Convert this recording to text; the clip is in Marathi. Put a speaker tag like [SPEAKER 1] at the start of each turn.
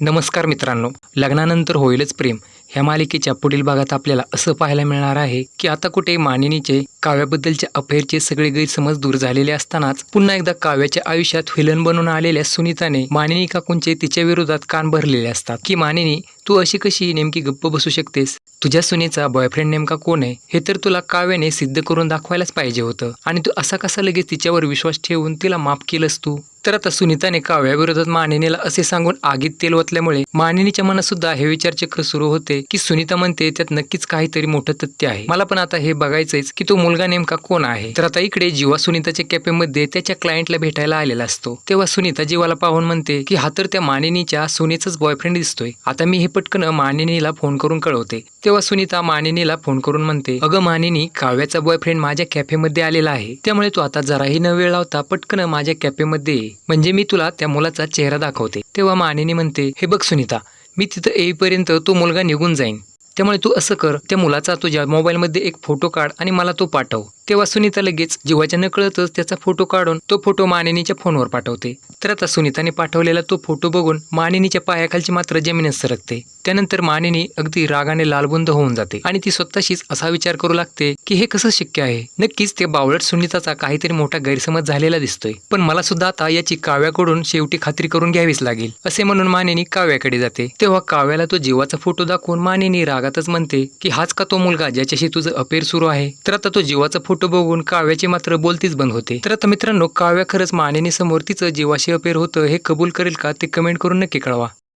[SPEAKER 1] नमस्कार मित्रांनो. लग्नानंतर होईलच प्रेम. ह्या मालिकेच्या पुढील भागात आपल्याला असं पाहायला मिळणार आहे की आता कुठे मानिनीचे काव्याबद्दलच्या अफेअरचे सगळे गैरसमज दूर झालेले असतानाच पुन्हा एकदा काव्याच्या आयुष्यात विलन बनून आलेल्या सुनीताने मानिनी काकूंचे तिच्या विरोधात कान भरलेले असतात. की मानिनी तू अशी कशी नेमकी गप्प बसू शकतेस? तुझ्या सुनेचा बॉयफ्रेंड नेमका कोण आहे? हे तर तुला काव्याने सिद्ध करून दाखवायलाच पाहिजे होतं. आणि तू असा कसा लगेच तिच्यावर विश्वास ठेवून तिला माफ केलंस तू? तर आता सुनीताने काव्याविरोधात मानिनीला असे सांगून आगीत तेल ओतल्यामुळे मानिनीच्या मनात सुद्धा हे विचार चक्र सुरू होते की सुनीता म्हणते त्यात नक्कीच काहीतरी मोठं तथ्य आहे. मला पण आता हे बघायचंच की तो मुलगा नेमका कोण आहे. तर आता इकडे जीवा सुनीताच्या कॅफेमध्ये त्याच्या क्लायंटला भेटायला आलेला असतो. तेव्हा सुनीता जीवाला पाहून म्हणते की हा तर त्या मानिनीच्या सुनेचाच बॉयफ्रेंड दिसतोय. आता मी हे पटकन मानिनीला फोन करून कळवते. तेव्हा सुनीता मानिनीला फोन करून म्हणते अगं मानिनी काव्याचा बॉयफ्रेंड माझ्या कॅफेमध्ये आलेला आहे. त्यामुळे तू आता जराही न वेळ लावता पटकन माझ्या कॅफेमध्ये म्हणजे मी तुला त्या मुलाचा चेहरा दाखवते. तेव्हा मानेने म्हणते हे बघ सुनीता मी तिथं येईपर्यंत तो मुलगा निघून जाईन. त्यामुळे तू असं कर त्या मुलाचा तुझ्या मोबाईलमध्ये एक फोटो काढ आणि मला तो पाठव. तेव्हा सुनीता लगेच जीवाच्या नकळतच त्याचा फोटो काढून तो फोटो मानिनीच्या फोनवर पाठवते. तर आता सुनीताने पाठवलेला तो फोटो बघून मानिनीच्या पायाखालची मात्र जमीनच सरकते. त्यानंतर मानिनी अगदी रागाने लालबुंद होऊन जाते आणि ती स्वतःशीच असा विचार करू लागते की हे कसं शक्य आहे? नक्कीच ते बावळट सुनीताचा काहीतरी मोठा गैरसमज झालेला दिसतोय. पण मला सुद्धा आता याची काव्याकडून शेवटी खात्री करून घ्यावीच लागेल असे म्हणून मानिनी काव्याकडे जाते. तेव्हा काव्याला तो जीवाचा फोटो दाखवून मानिनी रागातच म्हणते की हाच का तो मुलगा ज्याच्याशी तुझं अफेअर सुरू आहे? तर आता तो जीवाचा फोटो बघून काव्याची मात्र बोलतीच बंद होते. तर आता मित्रांनो काव्या खरंच मानेने समोर तिचं जीवाशी अपेर होतं हे कबूल करेल का ते कमेंट करून नक्की कळवा.